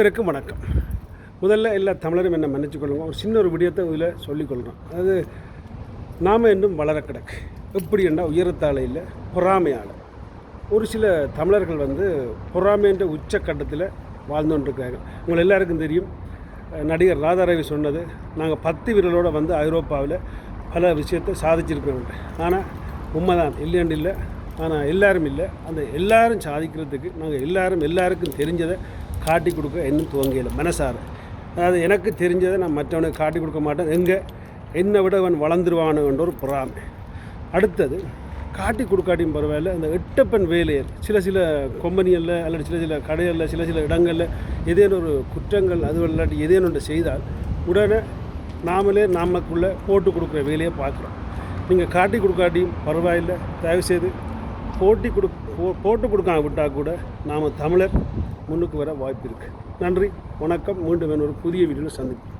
அனைவருக்கும் வணக்கம். முதல்ல எல்லா தமிழரும் என்ன மன்னிச்சுக்கொள்ளுங்க ஒரு சின்ன ஒரு விடயத்தை இதில் சொல்லிக்கொள்கிறோம் அதாவது நாம் இன்னும் வளர கிடக்கு எப்படி என்ன உயரத்தால் இல்லை பொறாமையால். ஒரு சில தமிழர்கள் வந்து பொறாமைன்ற உச்சக்கட்டத்தில் வாழ்ந்து கொண்டிருக்கிறாங்க உங்கள் எல்லாருக்கும் தெரியும் நடிகர் ராதாரவி சொன்னது நாங்கள் பத்து விரலோடு வந்து ஐரோப்பாவில் பல விஷயத்தை சாதிச்சிருக்கோம் ஆனால் உண்மைதான். இல்லைன்னு இல்லை ஆனால் எல்லாரும் இல்லை. அந்த எல்லாரும் சாதிக்கிறதுக்கு நாங்கள் எல்லாரும் எல்லாருக்கும் தெரிஞ்சதை காட்டி கொடுக்க இன்னும் துவங்கல மனசார. அதாவது எனக்கு தெரிஞ்சதை நான் மற்றவனுக்கு காட்டி கொடுக்க மாட்டேன். எங்கே? என்னை விட அவன் வளர்ந்துருவானுன்ற ஒரு பொறாமை. அடுத்தது காட்டி கொடுக்காட்டியும் பரவாயில்ல அந்த எட்டப்பன் வேலையர் சில சில கொம்பனிகளில் அல்லது சில சில கடைகளில் சில சில இடங்களில் ஏதேனும் ஒரு குற்றங்கள் அது இல்லாட்டி ஏதேனும் ஒன்று செய்தால் உடனே நாமளே நமக்குள்ளே போட்டு கொடுக்குற வேலையை பார்க்குறோம். நீங்கள் காட்டி கொடுக்காட்டியும் பரவாயில்லை தயவுசெய்து போட்டி கொடு போ- போட்டு கொடுக்காம விட்டால் கூட நாம் தமிழர் முன்னுக்கு வர வாய்ப்பு இருக்குது நன்றி வணக்கம். மீண்டும் ஒரு புதிய வீடியோவில் சந்திப்போம்.